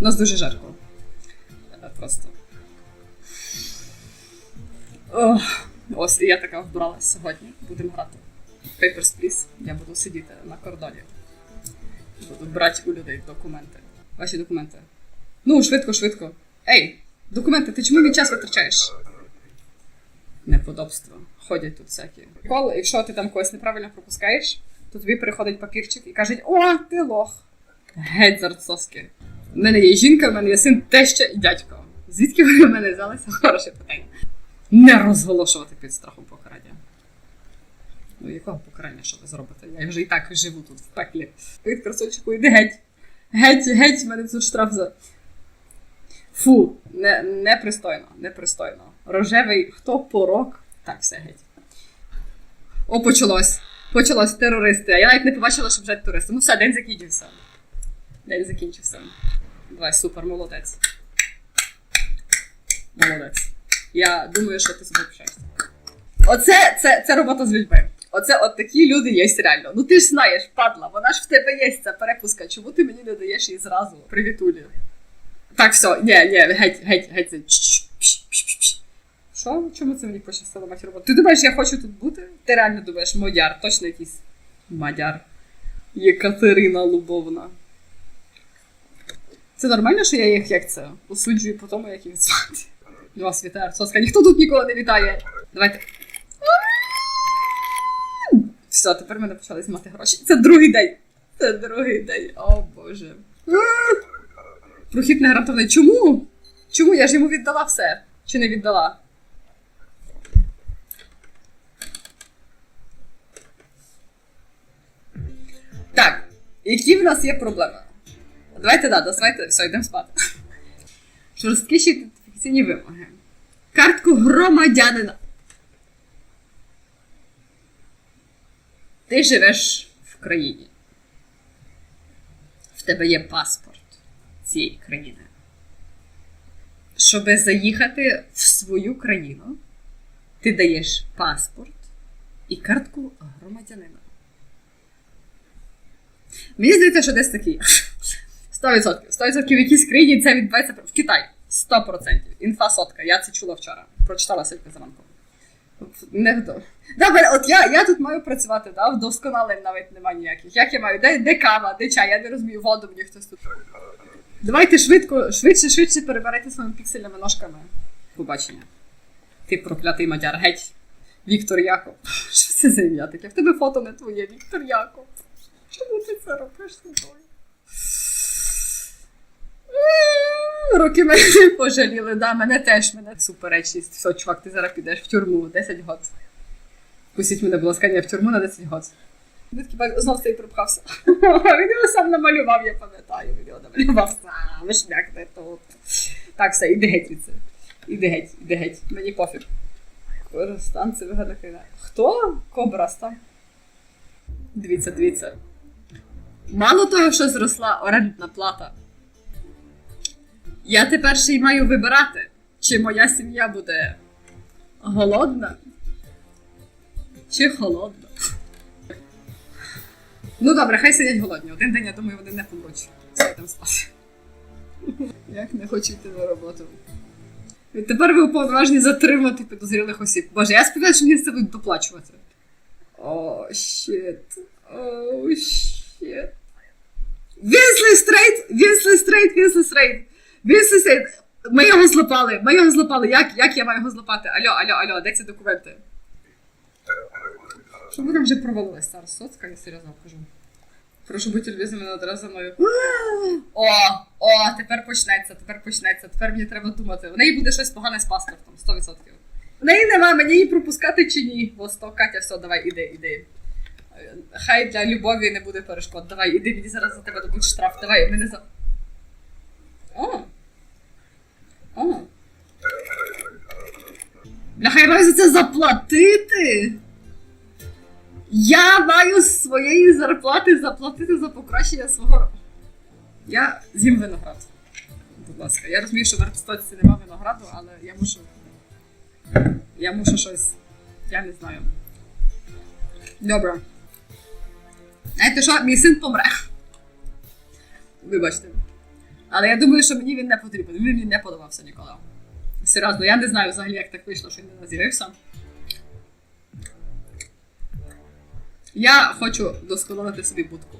У нас дуже жарко. Е, Просто. Ох, ось я така вбралась сьогодні. Будемо грати. Papers, Please. Я буду сидіти на кордоні. Буду брати у людей документи. Ваші документи. Ну, швидко, швидко. Ей, документи, ти чому мій час витрачаєш? Неподобство. Ходять тут всякі. Коли, якщо ти там когось неправильно пропускаєш, то тобі приходить папірчик і кажуть: О, ти лох! Геть з У мене є жінка, в мене є син, теща і дядько. Звідки ви в мене взялися? Хороше питання. Не розголошувати під страхом покарання. Ну, якого покарання, що ви зробите? Я вже і так живу тут в пеклі. Від красочку йди геть. Геть, геть, в мене тут штраф за. Фу, не, непристойно, непристойно. Рожевий хто порок? Так, все геть. О, почалось. Почалось терористи. А я навіть не побачила, що вже туристи. Ну все, день закінчився. День закінчився. Давай, супер, молодець. Молодець. Я думаю, що ти собі пишаєшся. Оце це, це робота з людьми. Оце от такі люди є реально. Ну ти ж знаєш, падла, вона ж в тебе є ця перепуска. Чому ти мені не даєш її зразу? Привітулі. Так, все, ні, ні, геть, геть, геть. Що? Чому це мені пощастило мати роботу? Ти думаєш, я хочу тут бути? Ти реально думаєш, мадяр, точно якийсь мадяр. Єкатерина Лубовна. Це нормально, що я їх як це? Осуджую по тому, як їх звати. Вас вітає Арцовська. Ніхто тут нікого не вітає. Давайте. Все, тепер мене почали знімати гроші. Це другий день. Це другий день. О боже. Прохід не гарантований. Чому? Чому? Я ж йому віддала все. Чи не віддала? Так, які в нас є проблеми? Давайте, да, давайте, все, йдемо спати. Жорсткіші ідентифікаційні вимоги. Картку громадянина. Ти живеш в країні. В тебе є паспорт цієї країни. Щоб заїхати в свою країну, ти даєш паспорт і картку громадянина. Мені здається, що десь такі. 100%. 100% в якійсь країні це відбувається в Китаї. 100%. Інфа сотка. Я це чула вчора. Прочитала сьогодні зранку. Не готова. Добре, от я, я тут маю працювати, да? вдосконалень навіть немає ніяких. Як я маю? Де, де кава, де чай? Я не розумію, воду мені хтось тут. Давайте швидко, швидше, швидше перебирайте своїми піксельними ножками. Побачення. Ти проклятий мадяр, геть. Віктор Якоб. Що це за ім'я таке? В тебе фото не твоє, Віктор Якоб. Чому ти це робиш з собою? Роки мене пожаліли, да, мене теж, мене суперечність. Все, чувак, ти зараз підеш в тюрму 10 год. Пустіть мене, будь ласка, ні, в тюрму на 10 год. Він знов цей пропхався. Він його сам намалював, я пам'ятаю, він його намалював сам, шляк не тут. Так, все, іди геть від це. Іди геть, іди геть. Мені пофіг. Коростан, це вигадна країна. Хто? Кобрастан. Дивіться, дивіться. Мало того, що зросла орендна плата. Я тепер ще й маю вибирати, чи моя сім'я буде голодна, чи холодна. Ну добре, хай сидять голодні. Один день, я думаю, вони не помруть. Все там спати. Як не хочу йти на роботу. Тепер ви уповноважені затримати підозрілих осіб. Боже, я сподіваюся, що мені це будуть доплачувати. О, щит. О, щит. Вінсли стрейт! Вінсли стрейт, вінсли стрейт! Вінсли стрейт! Ми його злопали, ми його злопали. Як, як я маю його злопати? Алло, алло, алло, де ці документи? Що там вже провалилась, зараз соцка, я серйозно кажу. Прошу бути любезними одразу мною. О, о, тепер почнеться, тепер почнеться. Тепер мені треба думати. В неї буде щось погане з паспортом, 100%. В неї нема, мені її пропускати чи ні. Восток, Катя, все, давай, іди, іди. Хай для любові не буде перешкод. Давай, іди, мені зараз за тебе дадуть штраф. Давай, мене за. О. О. Маю за це заплатити. Я маю з своєї зарплати заплатити за покращення свого. Я з'їм виноград. Будь ласка, я розумію, що в Арстоці нема винограду, але я мушу. Я мушу щось. Я не знаю. Добре. Знаєте що, мій син помре. Вибачте. Але я думаю, що мені він не потрібен. Він мені не подобався ніколи. Серйозно, я не знаю взагалі, як так вийшло, що він не з'явився. Я хочу досконалити собі будку.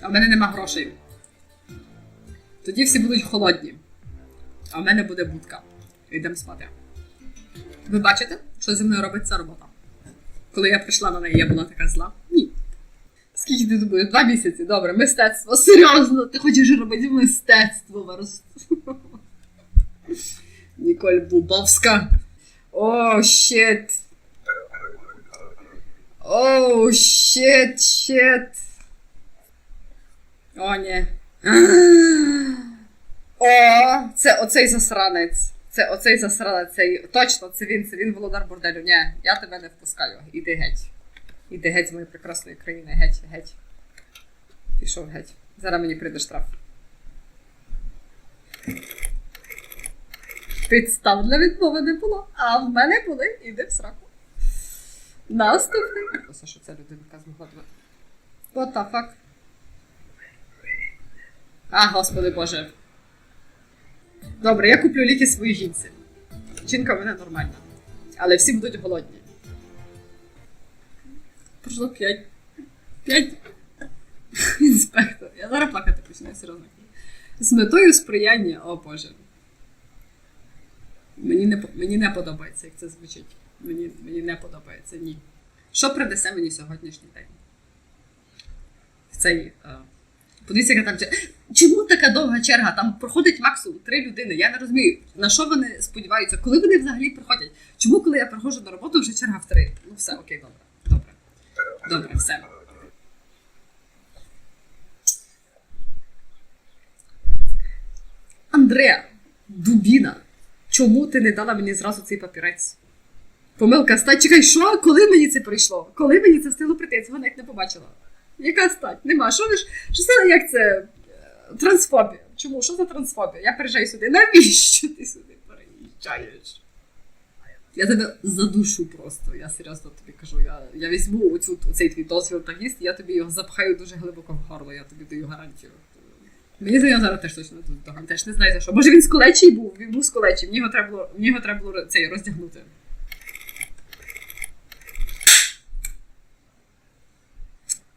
А в мене нема грошей. Тоді всі будуть холодні. А в мене буде будка. Йдемо спати. Ви бачите, що зі мною робить ця робота? Коли я прийшла на неї, я була така зла. Ні. Скільки ти думаєш? Два місяці. Добре, мистецтво. Серйозно, ти хочеш робити мистецтво. Ніколь Бубовська. О, щит. О, щит, щит. О, ні. О, це оцей засранець. Це оцей засранець. Точно, це він, це він володар борделю. Ні, я тебе не впускаю. Іди геть. Іди геть з моєї прекрасної країни. Геть, геть. Пішов геть. Зараз мені прийде штраф. Підстав для відмови не було, а в мене були. Іди в сраку. Наступний. Ось що ця людинка змогла. What the fuck? А, господи боже. Добре, я куплю ліки своїй жінці. Жінка в мене нормальна. Але всі будуть голодні. Пройшло п'ять. П'ять. Інспектор. Я зараз плакати почну, серйозно. З метою сприяння, о Боже. Мені не, мені не подобається, як це звучить. Мені, мені не подобається, ні. Що принесе мені сьогоднішній день? Цей. е, Подивіться, яка там черга. Чому така довга черга? Там проходить максимум три людини. Я не розумію, на що вони сподіваються, коли вони взагалі приходять. Чому, коли я приходжу на роботу, вже черга в три? Ну все, окей, добре. Добре. Все. Андреа, дубіна, чому ти не дала мені зразу цей папірець? Помилка стать. Чекай, що? Коли мені це прийшло? Коли мені це встигло прийти? Я цього навіть не побачила. Яка стать? Нема. Що ж? Що це як це? Е, Трансфобія. Чому? Що за трансфобія? Я приїжджаю сюди. Навіщо ти сюди переїжджаєш? Я тебе задушу просто. Я серйозно тобі кажу. Я, я візьму оцю, оцей твій дозвіл та віз, і я тобі його запхаю дуже глибоко в горло, я тобі даю гарантію. Мені за нього зараз теж точно тут. Теж не знаю за що. Може він з колечій був, він був з колечій. Мені його треба було, мені його треба було цей роздягнути.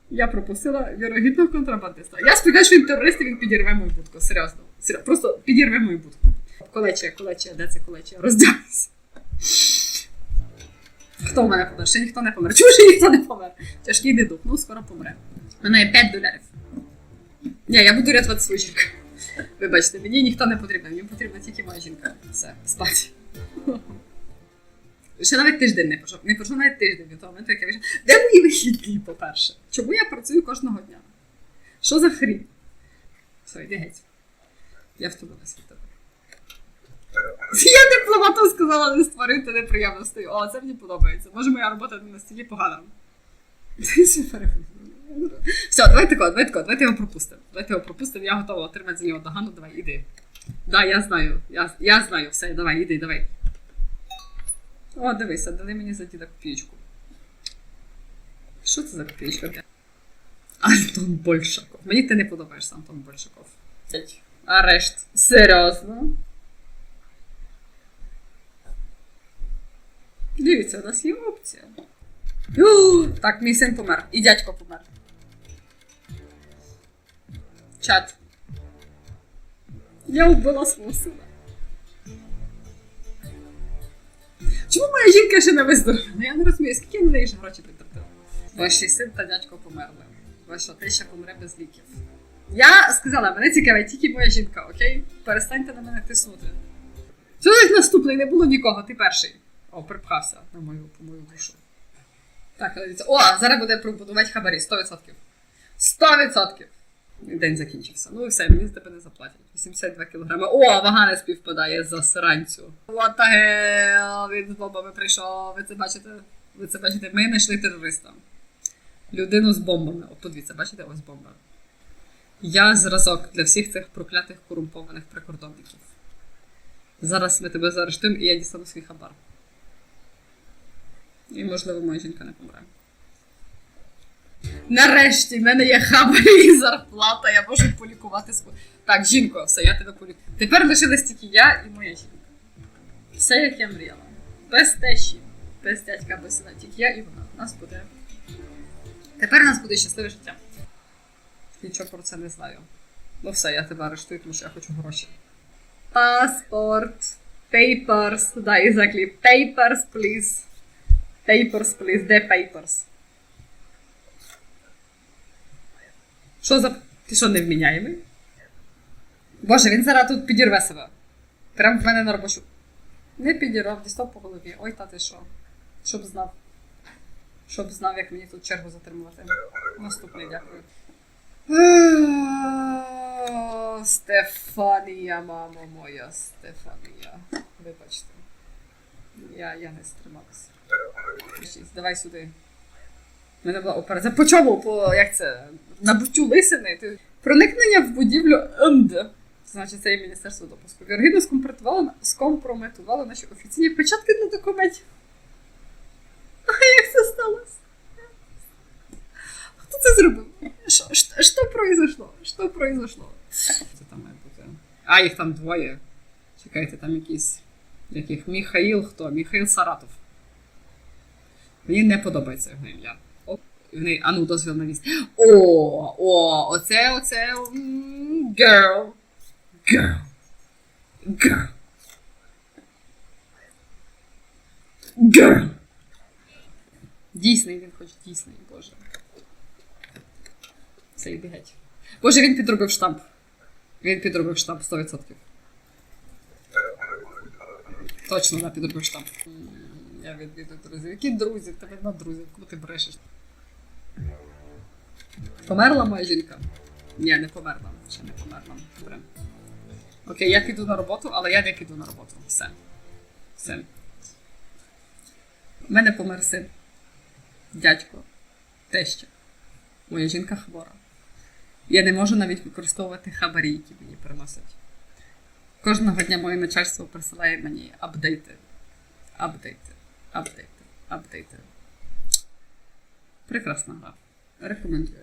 Я пропустила вірогідного контрабандиста. Я сподіваюся, що він терорист він підірве мою будку. Серйозно. Серйозно. Просто підірве мою будку. Колечія, колечія, де це колечія? Роздягайся. Хто в мене помер? Ще ніхто не помер. Чому ще ніхто не помер? Тяжкий недух, ну скоро помре. У мене є 5 долярів. Ні, я буду рятувати свою жінку. Вибачте, мені ніхто не потрібен, мені потрібна тільки моя жінка. Все, спати. Ще навіть тиждень не пройшов. Не пройшов навіть тиждень від того моменту, як я вийшла. Де мої вихідні, по-перше? Чому я працюю кожного дня? Що за хрінь? Все, йди геть. Я втомилася. Я дипломатом сказала не створити неприємностей. О, це мені подобається. Може, моя робота не настільки погана. Все, давай тако, давай тако, давайте його пропустимо. Давайте його пропустимо, я готова отримати за нього догану, давай, іди. Да, я знаю, я, я знаю, все, давай, іди, давай. О, дивися, дали мені за діда копійку. Що це за копійка? Антон Большаков. Мені ти не подобаєшся, Антон Большаков. Арешт. Серйозно. Дивіться, у нас є опція. О, так, мій син помер. І дядько помер. Чат. Я вбила свого сина. Чому моя жінка ще не виздоровіла? Я не розумію, скільки я на неї ж гроші потратила. Ваші син та дядько померли. Ваша теща помре без ліків. Я сказала, мене цікавить тільки моя жінка, окей? Перестаньте на мене тиснути. Чоловік наступний, не було нікого, ти перший. О, припхався на мою, по мою душу. Так, дивіться. О, зараз буде пробудувати хабарі, 100%. 100%! День закінчився. Ну і все, мені з тебе не заплатять. 82 кілограми. О, вага не співпадає за сранцю. What the hell? Він з бомбами прийшов. Ви це бачите? Ви це бачите? Ми знайшли терориста. Людину з бомбами. О, подивіться, бачите, ось бомба. Я зразок для всіх цих проклятих корумпованих прикордонників. Зараз ми тебе заарештуємо і я дістану свій хабар. І, можливо, моя жінка не помре. Нарешті, в мене є хабарі і зарплата, я можу полікувати свою. Так, жінко, все, я тебе полікую. Тепер лишилась тільки я і моя жінка. Все, як я мріяла. Без тещі, без дядька, без сина, тільки я і вона. У нас буде. Тепер у нас буде щасливе життя. Нічого про це не знаю. Ну все, я тебе арештую, тому що я хочу гроші. Паспорт. Papers. Да, exactly. Papers, please. Papers, please. Де papers? Що за. Ти що, невміняємий? Боже, він зараз тут підірве себе. Прям в мене на робочу. Не підірвав, дістав по голові. Ой, та ти що? Щоб знав. Щоб знав, як мені тут чергу затримувати. Наступний, дякую. Стефанія, мамо моя, Стефанія. Вибачте. Я, я не стрималася. Давай сюди. У мене була операція. По чому? По як це? Набуттю лисини? Проникнення в будівлю МД. Значить, це є Міністерство допуску. Віргідно скомпрометувало, скомпрометувало наші офіційні печатки на документі. А як це сталося? Хто це зробив? Що, що произошло? Що произошло? Це там має бути. А, їх там двоє. Чекайте, там якісь. Яких? Міхаїл хто? Міхаїл Саратов. Мені не подобається ім'я. В неї, а ну, дозвіл на віст. О, о, оце, оце. Girl. Girl. Girl. Girl. Дійсний, він хоче дійсний, боже. Все, йди геть. Боже, він підробив штамп. Він підробив штамп 100%. Точно, да, підробив штамп. Я відвідую друзів. Які друзі? Тебе нема друзів, кому ти брешеш? Померла моя жінка? Ні, не померла. Ще не померла. Добре. Окей, я піду на роботу, але я не піду на роботу. Все. Все. У мене помер син. Дядько. Теща. Моя жінка хвора. Я не можу навіть використовувати хабарі, які мені приносять. Кожного дня моє начальство присилає мені апдейти. Апдейти. Апдейти. Апдейти. Прекрасна гра. Рекомендую.